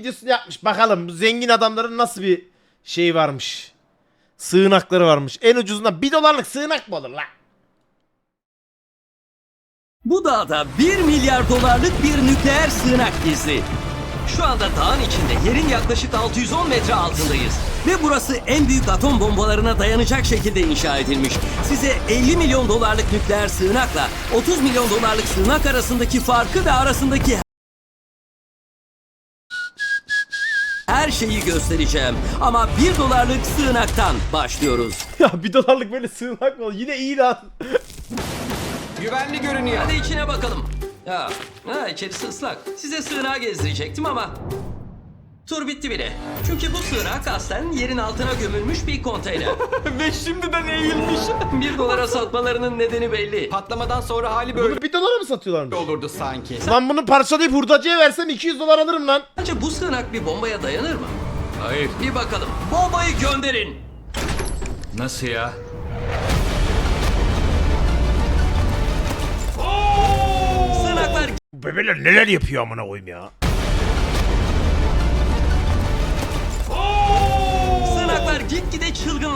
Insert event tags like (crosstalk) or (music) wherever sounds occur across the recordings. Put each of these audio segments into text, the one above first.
videosunu yapmış. Bakalım bu zengin adamların nasıl bir şey varmış. Sığınakları varmış. En ucuzundan 1 dolarlık sığınak mı olur lan? Bu dağda 1 milyar dolarlık bir nükleer sığınak gizli. Şu anda dağın içinde yerin yaklaşık 610 metre altındayız. Ve burası en büyük atom bombalarına dayanacak şekilde inşa edilmiş. Size 50 milyon dolarlık nükleer sığınakla 30 milyon dolarlık sığınak arasındaki farkı ve arasındaki her şeyi göstereceğim. Ama 1 dolarlık sığınaktan başlıyoruz. (laughs) Ya 1 dolarlık böyle sığınak mı? Yine iyi lan. (laughs) Güvenli görünüyor. Hadi içine bakalım. Ya, ha, içerisi ıslak. Size sığınağı gezdirecektim ama... Tur bitti bile. Çünkü bu sığınak aslen yerin altına gömülmüş bir konteyner. (laughs) Ve şimdiden eğilmiş. (laughs) bir dolara satmalarının nedeni belli. Patlamadan sonra hali böyle Bunu 1 dolara mı satıyorlarmış? olurdu sanki. Lan bunu parçalayıp hurdacıya versem 200 dolar alırım lan. Bence bu sığınak bir bombaya dayanır mı? Hayır. Bir bakalım. Bombayı gönderin. Nasıl ya? Sığınaklar bebeler neler yapıyor amına koyayım ya.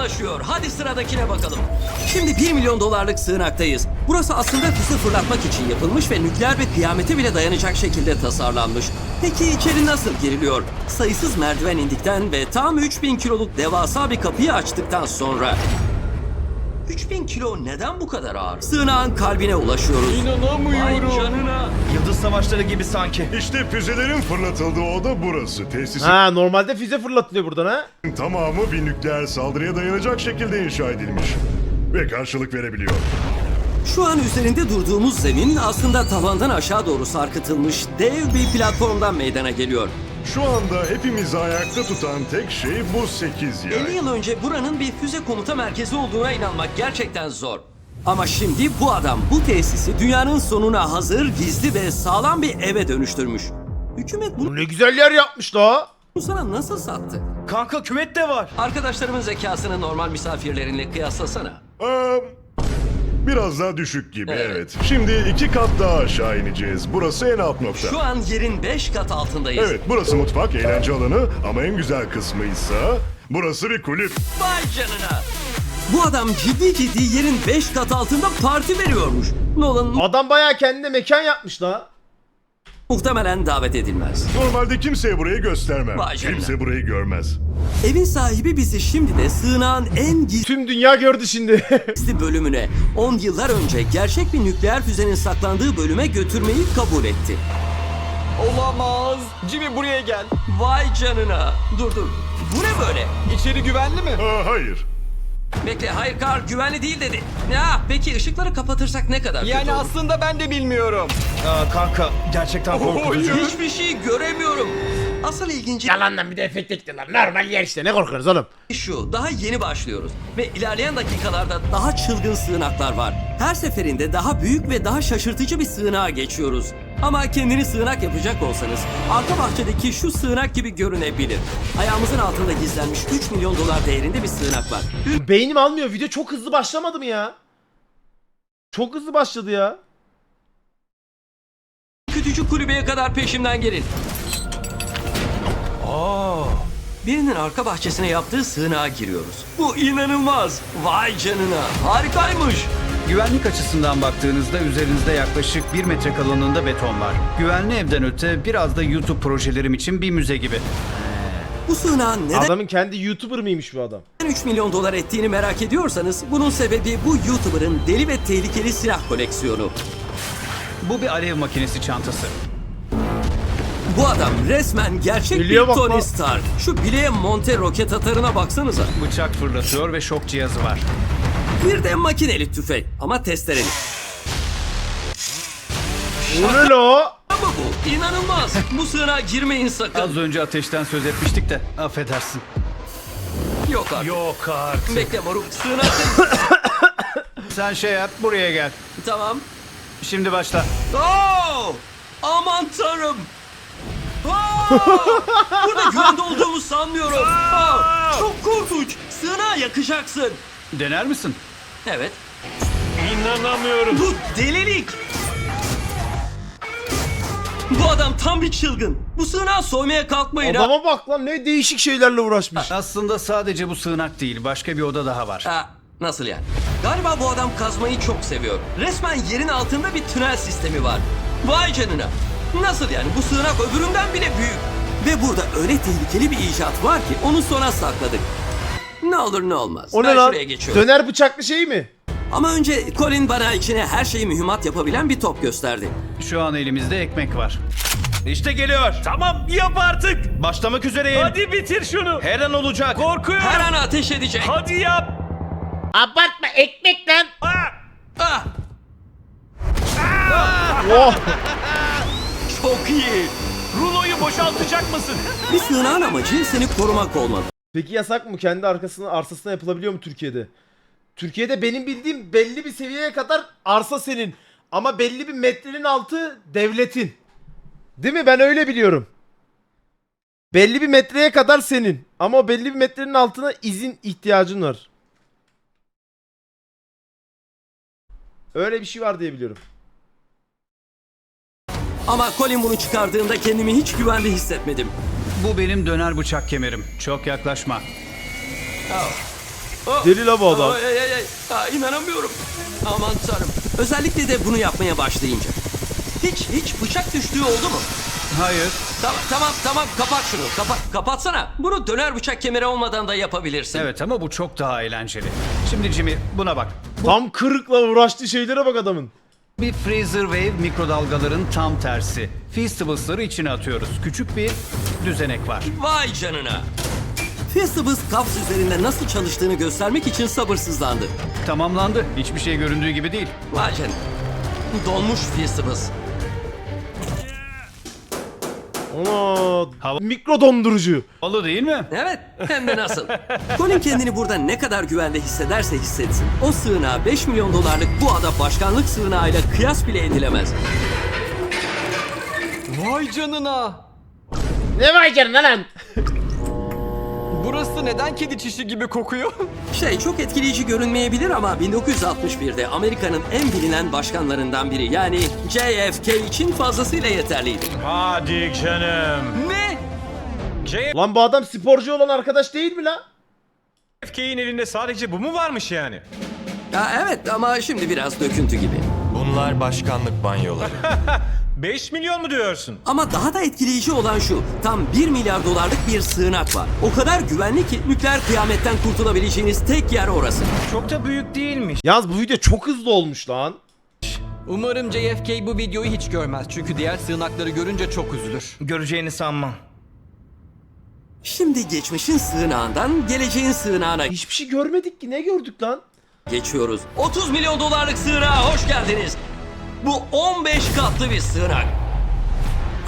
Çılgınlaşıyor. Hadi sıradakine bakalım. Şimdi 1 milyon dolarlık sığınaktayız. Burası aslında füze fırlatmak için yapılmış ve nükleer bir kıyamete bile dayanacak şekilde tasarlanmış. Peki içeri nasıl giriliyor? Sayısız merdiven indikten ve tam 3000 kiloluk devasa bir kapıyı açtıktan sonra... 3000 kilo neden bu kadar ağır? Sığınağın kalbine ulaşıyoruz. Vay İnanamıyorum. canına. Yıldız savaşları gibi sanki. İşte füzelerin fırlatıldığı oda burası. Tesisin Ha normalde füze fırlatılıyor buradan ha. tamamı bir nükleer saldırıya dayanacak şekilde inşa edilmiş. Ve karşılık verebiliyor. Şu an üzerinde durduğumuz zemin aslında tavandan aşağı doğru sarkıtılmış dev bir platformdan meydana geliyor. Şu anda hepimizi ayakta tutan tek şey bu 8 50 yay. yıl önce buranın bir füze komuta merkezi olduğuna inanmak gerçekten zor. Ama şimdi bu adam bu tesisi dünyanın sonuna hazır, gizli ve sağlam bir eve dönüştürmüş. Hükümet bunu Bu ne güzel yer yapmış da. sana nasıl sattı? Kanka küvet de var. Arkadaşlarımın zekasını normal misafirlerinle kıyaslasana. Aa, biraz daha düşük gibi Evet. evet. Şimdi iki kat daha aşağı ineceğiz. Burası en alt nokta. Şu an yerin 5 kat altındayız. Evet burası mutfak, eğlence alanı ama en güzel kısmı ise burası bir kulüp. Vay canına! Bu adam ciddi ciddi yerin 5 kat altında parti veriyormuş. Nolan Adam bayağı kendine mekan yapmış la. Muhtemelen davet edilmez. Normalde kimseye burayı göstermem. Vay canına. Kimse burayı görmez. Evin sahibi bizi şimdi de sığınağın en Tüm dünya gördü şimdi. (laughs) gizli bölümüne 10 yıllar önce gerçek bir nükleer füzenin saklandığı bölüme götürmeyi kabul etti. Olamaz. Jimmy buraya gel. Vay canına. Dur dur. Bu ne böyle? İçeri güvenli mi? Aa, hayır. Bekle hayır kar güvenli değil dedi. Ya peki ışıkları kapatırsak ne kadar Yani kötü olur? aslında ben de bilmiyorum. Aa, kanka gerçekten korkutucu. Hiçbir şey göremiyorum. Asıl ilginci Yalandan bir de efekt ekliyorlar. Normal yer işte ne korkuyorsunuz oğlum. şu. Daha yeni başlıyoruz. Ve ilerleyen dakikalarda daha çılgın sığınaklar var. Her seferinde daha büyük ve daha şaşırtıcı bir sığınağa geçiyoruz. Ama kendini sığınak yapacak olsanız arka bahçedeki şu sığınak gibi görünebilir. Ayağımızın altında gizlenmiş 3 milyon dolar değerinde bir sığınak var. Beynim almıyor. Video çok hızlı başlamadı mı ya? Çok hızlı başladı ya. Kütücük kulübeye kadar peşimden gelin. Birinin arka bahçesine yaptığı sığınağa giriyoruz. Bu inanılmaz. Vay canına. Harikaymış. Güvenlik açısından baktığınızda üzerinizde yaklaşık 1 metre kalınlığında beton var. Güvenli evden öte biraz da YouTube projelerim için bir müze gibi. Bu sığınağın neden Adamın kendi YouTuber mıymış bu adam? 3 milyon dolar ettiğini merak ediyorsanız bunun sebebi bu YouTuber'ın deli ve tehlikeli silah koleksiyonu. Bu bir alev makinesi çantası. Bu adam resmen gerçek Biliyor bir bak Tony bak. Stark. Şu bileğe monte roket atarına baksanıza. Bıçak fırlatıyor ve şok cihazı var. Bir de makineli tüfek ama testereli. Bu ne la? Ama bu inanılmaz. bu sığınağa girmeyin sakın. Az önce ateşten söz etmiştik de affedersin. Yok artık. Yok artık. Bekle moruk. Sığınaktayız. (coughs) Sen şey yap buraya gel. tamam. Şimdi başla. Oo! Aman tanrım. Oo! Burada güvende olduğumu sanmıyorum. Oo! Çok korkunç. Sığınağa yakacaksın. Dener misin? Evet. İnanamıyorum. Bu delilik. Bu adam tam bir çılgın. Bu sığınağı soymaya kalkmayın ha. Adama bak lan ne değişik şeylerle uğraşmış. Aslında sadece bu sığınak değil, başka bir oda daha var. Ha, nasıl yani? Galiba bu adam kazmayı çok seviyor. Resmen yerin altında bir tünel sistemi var. Vay canına. Nasıl yani? Bu sığınak öbüründen bile büyük. Ve burada öyle tehlikeli bir icat var ki onu sona sakladık. Ne olur ne olmaz. O ben ne lan? şuraya geçiyorum. Döner bıçaklı şey mi? Ama önce Colin bana içine her şeyi mühimmat yapabilen bir top gösterdi. Şu an elimizde ekmek var. İşte geliyor. Tamam yap artık. Başlamak üzereyim. Hadi bitir şunu. Her an olacak. Korkuyorum. Her an ateş edecek. Hadi yap. Abartma ekmek lan. Ah, Oh. çok iyi. Ruloyu boşaltacak mısın? Bir sığınağın amacı seni korumak olmalı. Peki yasak mı? Kendi arkasına arsasına yapılabiliyor mu Türkiye'de? Türkiye'de benim bildiğim belli bir seviyeye kadar arsa senin. Ama belli bir metrenin altı devletin. Değil mi? Ben öyle biliyorum. Belli bir metreye kadar senin. Ama o belli bir metrenin altına izin ihtiyacın var. Öyle bir şey var diye biliyorum. Ama Colin bunu çıkardığında kendimi hiç güvende hissetmedim. Bu benim döner bıçak kemerim. Çok yaklaşma. Deli la bu adam. Ay ay ay ay. Aa, inanamıyorum. Aman tanrım. Özellikle de bunu yapmaya başlayınca. Hiç hiç bıçak düştüğü oldu mu? Hayır. Tamam tamam tamam kapat şunu. Kapat kapatsana. Bunu döner bıçak kemeri olmadan da yapabilirsin. Evet ama bu çok daha eğlenceli. Şimdi Jimmy buna bak. Tam kırıkla uğraştığı şeylere bak adamın. Bir freezer wave mikrodalgaların tam tersi. Feastables'ları içine atıyoruz. Küçük bir düzenek var. Vay canına. Festivus Cups üzerinde nasıl çalıştığını göstermek için sabırsızlandı. Tamamlandı. Hiçbir şey göründüğü gibi değil. Vay canına. Donmuş Festivus. Ana mikro dondurucu. Alı değil mi? Evet, hem de nasıl. (laughs) Colin kendini burada ne kadar güvende hissederse hissetsin. O sığınağa 5 milyon dolarlık bu ada başkanlık sığınağıyla kıyas bile edilemez. Vay canına. Ne var canına lan? Burası neden kedi çişi gibi kokuyor? (laughs) Şey çok etkileyici görünmeyebilir ama 1961'de Amerika'nın en bilinen başkanlarından biri yani JFK için fazlasıyla yeterliydi. Hadi canım. ne? Lan bu adam sporcu olan arkadaş değil mi la? JFK'in elinde sadece bu mu varmış yani? Ya evet ama şimdi biraz döküntü gibi. Bunlar başkanlık banyoları. (laughs) 5 milyon mu diyorsun? Ama daha da etkileyici olan şu, tam 1 milyar dolarlık bir sığınak var. O kadar güvenli ki nükleer kıyametten kurtulabileceğiniz tek yer orası. Çok da büyük değilmiş. Yalnız bu video çok hızlı olmuş lan. Umarım JFK bu videoyu hiç görmez. Çünkü diğer sığınakları görünce çok üzülür. Göreceğini sanmam. Şimdi geçmişin sığınağından geleceğin sığınağına Hiçbir şey görmedik ki ne gördük lan? geçiyoruz. 30 milyon dolarlık sığınağa hoş geldiniz. Bu 15 katlı bir sığınak.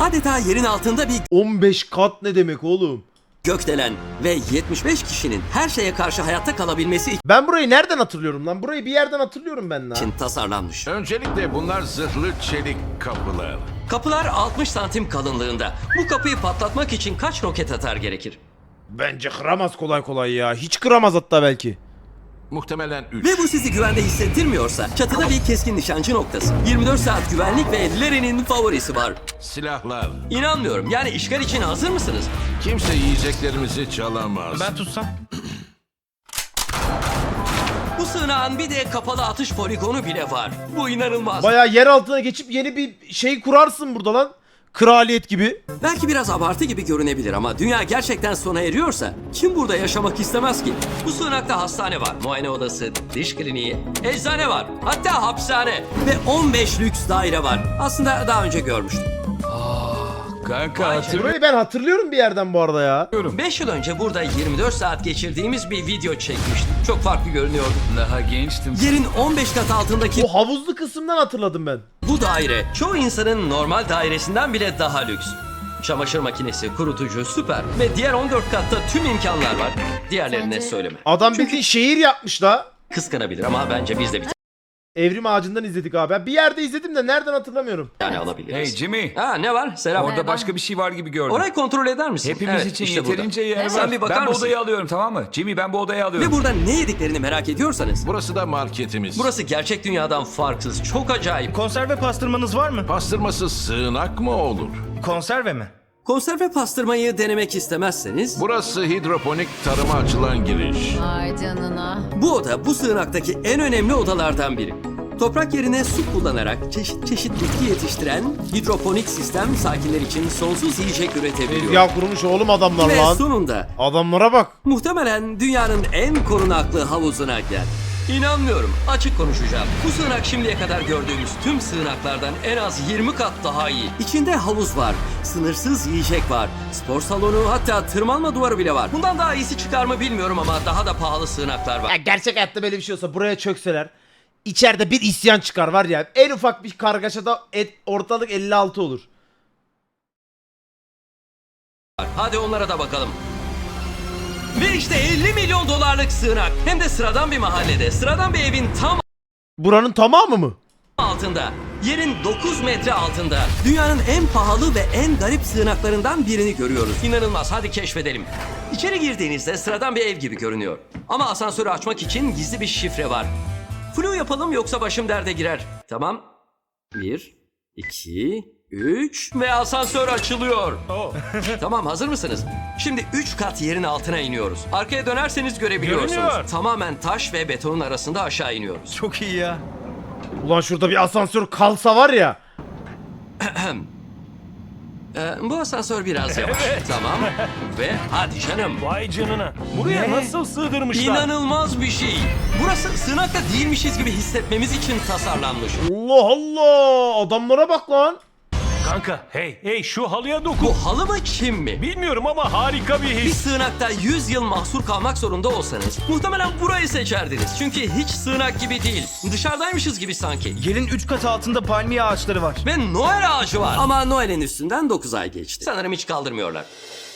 Adeta yerin altında bir 15 kat ne demek oğlum? gökdelen ve 75 kişinin her şeye karşı hayatta kalabilmesi Ben burayı nereden hatırlıyorum lan? Burayı bir yerden hatırlıyorum ben lan. için tasarlanmış. Öncelikle bunlar zırhlı çelik kapılar. Kapılar 60 santim kalınlığında. Bu kapıyı patlatmak için kaç roket atar gerekir? Bence kıramaz kolay kolay ya. Hiç kıramaz hatta belki. Muhtemelen 3. Ve bu sizi güvende hissettirmiyorsa çatıda bir keskin nişancı noktası. 24 saat güvenlik ve Larry'nin favorisi var. Silahlar. İnanmıyorum. Yani işgal için hazır mısınız? Kimse yiyeceklerimizi çalamaz. Ben tutsam. Bu sığınağın bir de kapalı atış poligonu bile var. Bu inanılmaz. Baya yer altına geçip yeni bir şey kurarsın burada lan. Kraliyet gibi. Belki biraz abartı gibi görünebilir ama dünya gerçekten sona eriyorsa kim burada yaşamak istemez ki? Bu sığınakta hastane var, muayene odası, diş kliniği, eczane var, hatta hapishane ve 15 lüks daire var. Aslında daha önce görmüştüm. Kanka Vay hatırlıyor Burayı ben hatırlıyorum bir yerden bu arada ya. 5 yıl önce burada 24 saat geçirdiğimiz bir video çekmiştim. Çok farklı görünüyordu. Daha gençtim. Yerin 15 kat altındaki O havuzlu kısımdan hatırladım ben. Bu daire çoğu insanın normal dairesinden bile daha lüks. Çamaşır makinesi, kurutucu, süper ve diğer 14 katta tüm imkanlar var. Diğerlerine söyleme. Adam bildiğin şehir yapmış la. Kıskanabilir ama bence biz de bir Evrim Ağacı'ndan izledik abi. Ben bir yerde izledim de nereden hatırlamıyorum. Yani alabiliriz. Hey Jimmy. Ha ne var? Selam. Orada başka bir şey var gibi gördüm. Orayı kontrol eder misin? Hepimiz Evet, için işte burada. yeterince yer var. Sen bir bakar ben bu mısın? odayı alıyorum tamam mı? Jimmy ben bu odayı alıyorum. Ve burada ne yediklerini merak ediyorsanız Burası da marketimiz. burası gerçek dünyadan farksız. Çok acayip. Konserve pastırmanız var mı? Pastırmasız sığınak mı olur? Konserve mi? Konserve pastırmayı denemek istemezseniz Burası hidroponik tarıma açılan giriş. Ay canına. bu oda bu sığınaktaki en önemli odalardan biri. Toprak yerine su kullanarak çeşit çeşit bitki yetiştiren hidroponik sistem sakinler için sonsuz yiyecek üretebiliyor. Ya kurmuş oğlum adamlar Ve lan. sonunda Adamlara bak. muhtemelen dünyanın en korunaklı havuzuna gel. İnanmıyorum. Açık konuşacağım. Bu sığınak şimdiye kadar gördüğümüz tüm sığınaklardan en az 20 kat daha iyi. İçinde havuz var, sınırsız yiyecek var, spor salonu hatta tırmanma duvarı bile var. Bundan daha iyisi çıkar mı bilmiyorum ama daha da pahalı sığınaklar var. Ya gerçek hayatta böyle bir şey olsa buraya çökseler içeride bir isyan çıkar var ya. En ufak bir kargaşada et, ortalık 56 olur. Hadi onlara da bakalım. Ve işte 50 milyon dolarlık sığınak. Hem de sıradan bir mahallede, sıradan bir evin tam Buranın tamamı mı? altında. Yerin 9 metre altında. Dünyanın en pahalı ve en garip sığınaklarından birini görüyoruz. İnanılmaz hadi keşfedelim. İçeri girdiğinizde sıradan bir ev gibi görünüyor. Ama asansörü açmak için gizli bir şifre var. Flu yapalım yoksa başım derde girer. Tamam. 1, 2, 3 ve asansör açılıyor. (laughs) tamam hazır mısınız? Şimdi 3 kat yerin altına iniyoruz. Arkaya dönerseniz görebiliyorsunuz. Görünüyor. Tamamen taş ve betonun arasında aşağı iniyoruz. Çok iyi ya. Ulan şurada bir asansör kalsa var ya. (clears throat) Ee, bu asansör biraz (laughs) yavaş. Tamam. Ve hadi canım. Vay canına. Buraya nasıl sığdırmışlar? İnanılmaz bir şey. Burası sığınakta değilmişiz gibi hissetmemiz için tasarlanmış. Allah Allah adamlara bak lan. Kanka hey hey şu halıya dokun. Bu halı mı çim mi? Bilmiyorum ama harika bir Bir his. sığınakta 100 yıl mahsur kalmak zorunda olsanız muhtemelen burayı seçerdiniz. Çünkü hiç sığınak gibi değil. Dışarıdaymışız gibi sanki. Yerin 3 kat altında palmiye ağaçları var. Ve Noel ağacı var. Ama Noel'in üstünden 9 ay geçti. Sanırım hiç kaldırmıyorlar.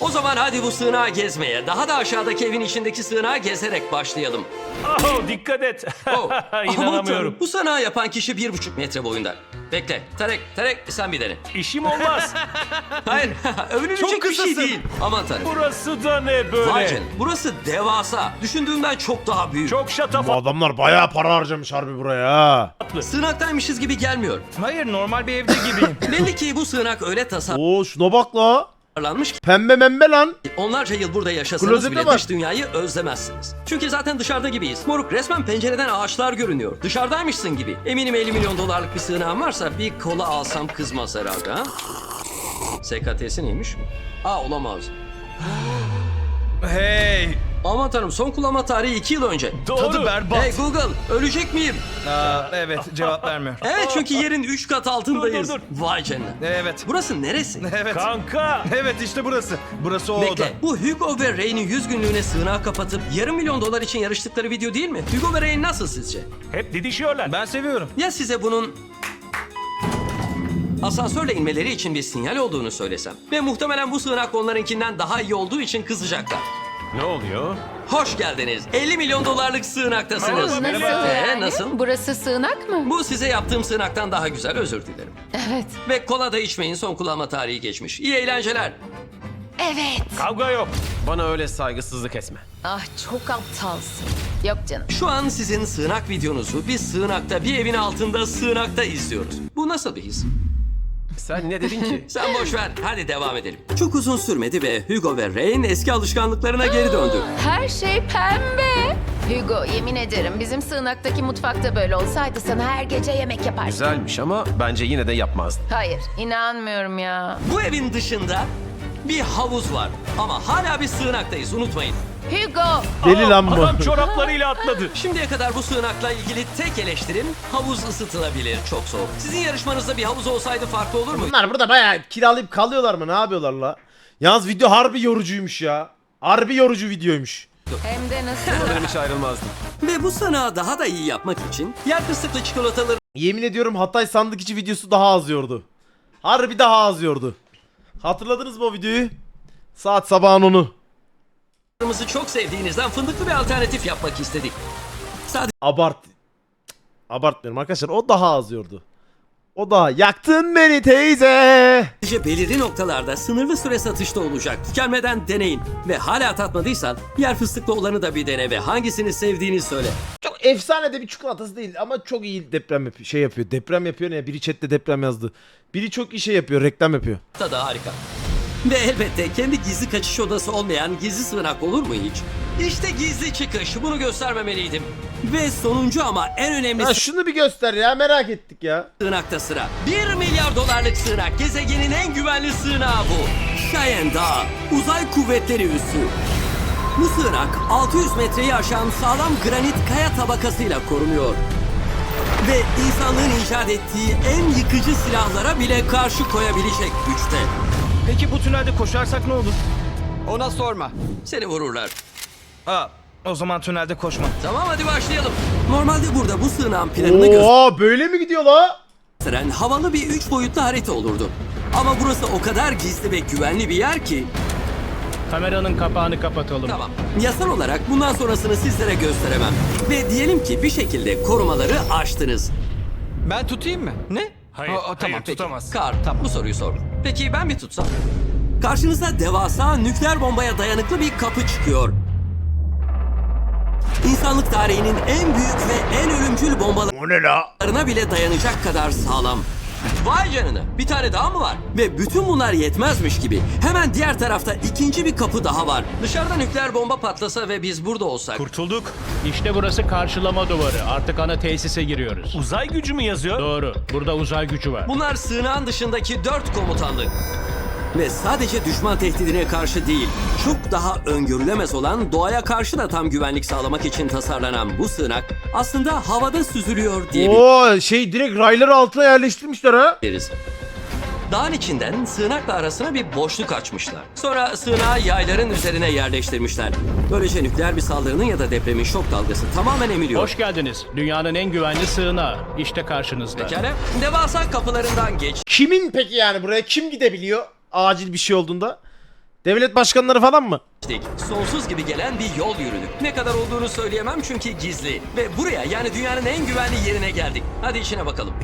O zaman hadi bu sığınağı gezmeye, daha da aşağıdaki evin içindeki sığınağı gezerek başlayalım. Oh dikkat et. Oh, (laughs) aman İnanamıyorum. Bu sanağı yapan kişi bir buçuk metre boyunda. Bekle. Tarek, Tarek sen bir dene. İşim olmaz. (laughs) Hayır, (laughs) övünülecek Çok bir şey kısasın. değil. Aman tanrım. Burası da ne böyle? Canına, burası devasa. Düşündüğümden çok daha büyük. Çok Bu adamlar bayağı para harcamış harbi buraya ha. Sığınaktaymışız gibi gelmiyor. Hayır normal bir evde gibiyim. Belli ki bu sığınak öyle Oo şuna bak la. Tasarlanmış ki Pembe membe lan. onlarca yıl burada yaşasanız Klozete bile bak. dış dünyayı özlemezsiniz. Çünkü zaten dışarıda gibiyiz. Moruk resmen pencereden ağaçlar görünüyor. Dışarıdaymışsın gibi. Eminim 50 milyon dolarlık bir sığınağım varsa bir kola alsam kızmaz herhalde ha? SKT'si neymiş? Aa olamaz. hey. Aman tanrım son kullanma tarihi 2 yıl önce. Doğru. Tadı berbat. Hey Google ölecek miyim? Aa, evet cevap vermiyor. Evet çünkü yerin 3 kat altındayız. Dur, dur, Vay canına. Evet. Burası neresi? (laughs) Evet. Kanka. Evet işte burası. Burası o oda. Bekle. Bu Hugo ve Ray'nin 100 günlüğüne sığınağı kapatıp yarım milyon dolar için yarıştıkları video değil mi? Hugo ve Ray nasıl sizce? Hep didişiyorlar. Ben seviyorum. Ya size bunun asansörle inmeleri için bir sinyal olduğunu söylesem? Ve muhtemelen bu sığınak onlarınkinden daha iyi olduğu için kızacaklar. Ne oluyor? Hoş geldiniz. 50 milyon dolarlık sığınaktasınız. Nasıl Ee, yani? nasıl? Burası sığınak mı? Bu size yaptığım sığınaktan daha güzel özür dilerim. Evet. Ve kola da içmeyin son kullanma tarihi geçmiş. İyi eğlenceler. Evet. Kavga yok. Bana öyle saygısızlık etme. Ah çok aptalsın. Yok canım. Şu an sizin sığınak videonuzu bir sığınakta, bir evin altında sığınakta izliyoruz. Bu nasıl bir his? Sen ne dedin ki? (laughs) Sen boş ver, hadi devam edelim. Çok uzun sürmedi ve Hugo ve Rain eski alışkanlıklarına geri döndü. (gasps) Her şey pembe. Hugo yemin ederim bizim sığınaktaki mutfakta böyle olsaydı sana her gece yemek yapardım. Güzelmiş ama bence yine de yapmazdın. Hayır inanmıyorum ya. Bu evin dışında bir havuz var. Ama hala bir sığınaktayız, unutmayın. Hugo Deli lan bu. Adam çoraplarıyla atladı. (laughs) Şimdiye kadar bu sığınakla ilgili tek eleştirim havuz ısıtılabilir, çok soğuk. Sizin yarışmanızda bir havuz olsaydı farklı olur mu? Bunlar burada bayağı kiralayıp kalıyorlar mı? Ne yapıyorlar la? Yalnız video harbi yorucuymuş ya. Harbi yorucu videoymuş. hem de nasıl? (laughs) Sanırım hiç ayrılmazdım. Ve bu sanağı daha da iyi yapmak için yer fıstıklı çikolataları Yemin ediyorum Hatay sandık içi videosu daha az yordu. Harbi daha az yordu. Hatırladınız mı o videoyu? Saat sabahın onu. Kırmızı çok sevdiğinizden fındıklı bir alternatif yapmak istedik. Sadece Abart. Abartmıyorum arkadaşlar. O daha az yordu. O daha yaktın beni teyze. Belirli noktalarda sınırlı süre satışta olacak. Tükenmeden deneyin. Ve hala tatmadıysan yer fıstıklı olanı da bir dene ve hangisini sevdiğini söyle. Çok efsane de bir çikolatası değil ama çok iyi deprem yapıyor. Şey yapıyor. Deprem yapıyor ne? Biri chatte deprem yazdı. Biri çok iyi şey yapıyor. Reklam yapıyor. Tadı harika. Ve elbette kendi gizli kaçış odası olmayan gizli sığınak olur mu hiç? İşte gizli çıkış. Bunu göstermemeliydim. Ve sonuncu ama en önemli Ha şunu bir göster ya merak ettik ya. sığınakta sıra. 1 milyar dolarlık sığınak. Gezegenin en güvenli sığınağı bu. Cheyenne Dağı. Uzay kuvvetleri üssü. Bu sığınak 600 metreyi aşan sağlam granit kaya tabakasıyla korunuyor. Ve insanlığın icat ettiği en yıkıcı silahlara bile karşı koyabilecek güçte. Peki bu tünelde koşarsak ne olur? Ona sorma. Seni vururlar. Aa, o zaman tünelde koşma. Tamam hadi başlayalım. Normalde burada bu sığınağın planını Oo böyle mi gidiyor la? gösteren havalı bir üç boyutlu harita olurdu. Ama burası o kadar gizli ve güvenli bir yer ki Kameranın kapağını kapatalım. Tamam. Yasal olarak bundan sonrasını sizlere gösteremem. Ve diyelim ki bir şekilde korumaları aştınız. Ben tutayım mı? Ne? Hayır, Aa, aa, hayır tamam, peki. tutamaz. Kar, bu soruyu sor. Peki ben bir tutsam? Karşınıza devasa nükleer bombaya dayanıklı bir kapı çıkıyor. İnsanlık tarihinin en büyük ve en ölümcül bombalarına bile dayanacak kadar sağlam. Vay canına bir tane daha mı var? Ve bütün bunlar yetmezmiş gibi hemen diğer tarafta ikinci bir kapı daha var. Dışarıda nükleer bomba patlasa ve biz burada olsak Kurtulduk. İşte burası karşılama duvarı. Artık ana tesise giriyoruz. Uzay gücü mü yazıyor? Doğru. Burada uzay gücü var. Bunlar sığınağın dışındaki dört komutanlık. Ve sadece düşman tehdidine karşı değil, çok daha öngörülemez olan doğaya karşı da tam güvenlik sağlamak için tasarlanan bu sığınak aslında havada süzülüyor Oo şey direkt rayları altına yerleştirmişler ha. diyebiliriz. Dağın içinden sığınakla arasına bir boşluk açmışlar. Sonra sığınağı yayların üzerine yerleştirmişler. Böylece nükleer bir saldırının ya da depremin şok dalgası tamamen emiliyor. Hoş geldiniz. Dünyanın en güvenli sığınağı. İşte karşınızda. Pekala. Devasa kapılarından geç. Kimin peki yani buraya kim gidebiliyor? Acil bir şey olduğunda. Devlet başkanları falan mı? Sonsuz gibi gelen bir yol yürüdük. Ne kadar olduğunu söyleyemem çünkü gizli. Ve buraya yani dünyanın en güvenli yerine geldik. Hadi içine bakalım.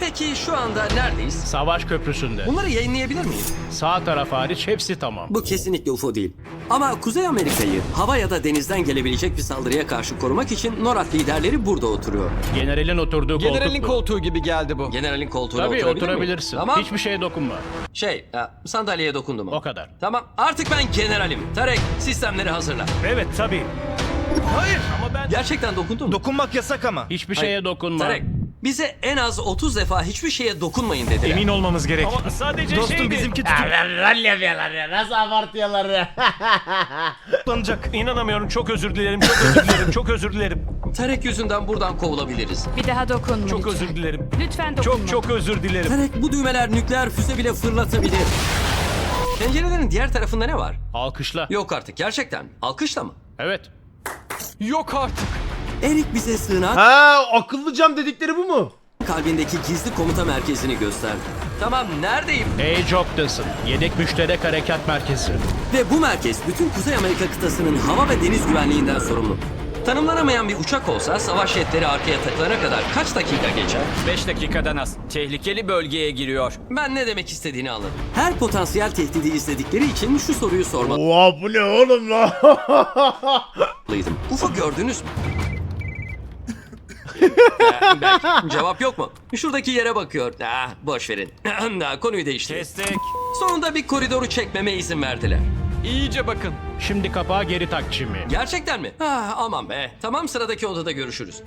Peki şu anda neredeyiz? Savaş köprüsünde. Bunları yayınlayabilir miyiz? Sağ taraf hariç hepsi tamam. Bu kesinlikle UFO değil. Ama Kuzey Amerika'yı hava ya da denizden gelebilecek bir saldırıya karşı korumak için NORAD liderleri burada oturuyor. Generalin oturduğu Generalin koltuk bu. koltuğu gibi geldi bu. Generalin koltuğuna Tabii oturabilir miyim? oturabilirsin. Tamam. Hiçbir şeye dokunma. Şey, ha, sandalyeye dokundu mu? O kadar. Tamam. Artık ben generalim. Tarek, sistemleri hazırla. Evet tabii. Hayır ama ben... Gerçekten dokundu mu? Dokunmak yasak ama. Hiçbir Hayır. şeye dokunma. Tarek, bize en az 30 defa hiçbir şeye dokunmayın dediler. Emin olmamız gerek. Ama sadece Dostum şeydi. bizimki yapıyorlar ya. Nasıl abartıyorlar ya. (laughs) tutuklanacak. İnanamıyorum. Çok özür dilerim. Çok özür dilerim. Çok özür dilerim. Tarek yüzünden buradan kovulabiliriz. Bir daha dokunma Çok lütfen. özür dilerim. Lütfen dokunma. Çok çok özür dilerim. Tarek bu düğmeler nükleer füze bile fırlatabilir. Pencerelerin diğer tarafında ne var? Alkışla. Yok artık gerçekten. Alkışla mı? Evet. Yok artık. Erik bize sığınak ha akıllı cam dedikleri bu mu? kalbindeki gizli komuta merkezini gösterdi. Tamam neredeyim? Hey Job'dasın. Yedek müşterek harekat merkezi. Ve bu merkez bütün Kuzey Amerika kıtasının hava ve deniz güvenliğinden sorumlu. Tanımlanamayan bir uçak olsa savaş jetleri arkaya takılana kadar kaç dakika geçer? 5 dakikadan az. Tehlikeli bölgeye giriyor. Ben ne demek istediğini anladım. Her potansiyel tehdidi izledikleri için şu soruyu sormalıydım. Oha bu ne oğlum la? (laughs) UFO gördünüz mü? (laughs) Ee, Berk, (laughs) cevap yok mu? Şuradaki yere bakıyor. Ah, boş verin. (clears throat) Konuyu değiştir. Kestik. Sonunda bir koridoru çekmeme izin verdiler. İyice bakın. Şimdi kapağı geri tak Jimmy. Gerçekten mi? Ah, aman be. Tamam sıradaki odada görüşürüz.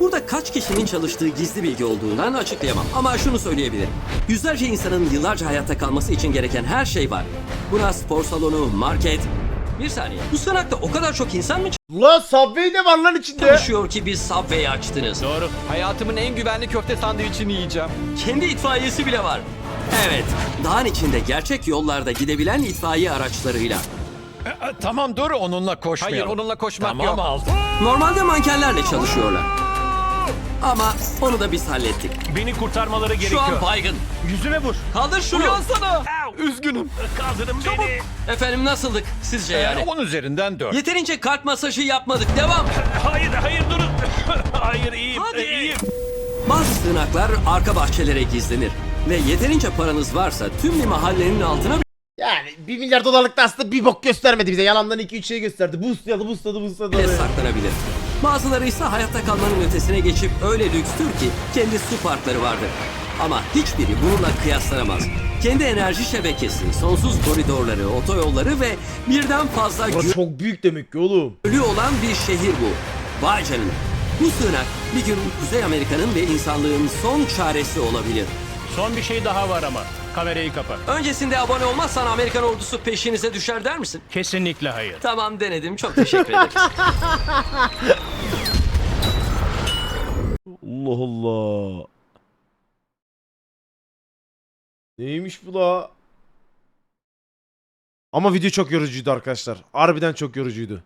Burada kaç kişinin çalıştığı gizli bilgi olduğundan açıklayamam. Ama şunu söyleyebilirim. Yüzlerce insanın yıllarca hayatta kalması için gereken her şey var. Buna spor salonu, market... Bir saniye. Bu sığınakta o kadar çok insan mı La Subway de var lan içinde. çalışıyor ki biz Subway'i açtınız? Doğru. Hayatımın en güvenli köfte sandviçini yiyeceğim. Kendi itfaiyesi bile var. Evet, dağın içinde gerçek yollarda gidebilen itfaiye araçlarıyla. Tamam dur onunla koşmayalım. Hayır onunla koşmak yok. aldım. Normalde mankenlerle çalışıyorlar. Ama onu da biz hallettik. Beni kurtarmaları Şu gerekiyor. an baygın. Yüzüme vur. Kaldır şunu. Uyansana. Üzgünüm. Kaldırın beni. Efendim nasıldık sizce yani? üzerinden 4. Yeterince kalp masajı yapmadık. Devam. (laughs) Hayır hayır durun. (laughs) Hayır iyiyim. Hadi. iyiyim. Bazı sığınaklar arka bahçelere gizlenir. Ve yeterince paranız varsa tüm bir mahallenin altına Yani 1 milyar dolarlık da aslında bir bok göstermedi bize. Yalandan 2-3 şey gösterdi. Boostladı, boostladı, boostladı. bile saklanabilir. Bazıları ise hayatta kalmanın ötesine geçip öyle lükstür ki kendi su parkları vardır. Ama hiçbiri bununla kıyaslanamaz. Kendi enerji şebekesi, sonsuz koridorları, otoyolları ve birden fazla Burası çok büyük demek ki oğlum. gölü olan bir şehir bu. Vay canına. Bu sığınak bir gün Kuzey Amerika'nın ve insanlığın son çaresi olabilir. Son bir şey daha var ama. Kamerayı kapa. Öncesinde abone olmazsan Amerikan ordusu peşinize düşer der misin? Kesinlikle hayır. Tamam denedim. Çok teşekkür ederim. (laughs) Allah Allah. Neymiş bu la? Ama video çok yorucuydu arkadaşlar. Harbiden çok yorucuydu.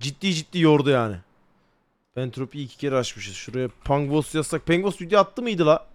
Ciddi ciddi yordu yani. Pentropi iki kere açmışız. Şuraya Pangvos yazsak. Pangvos video attı mıydı la?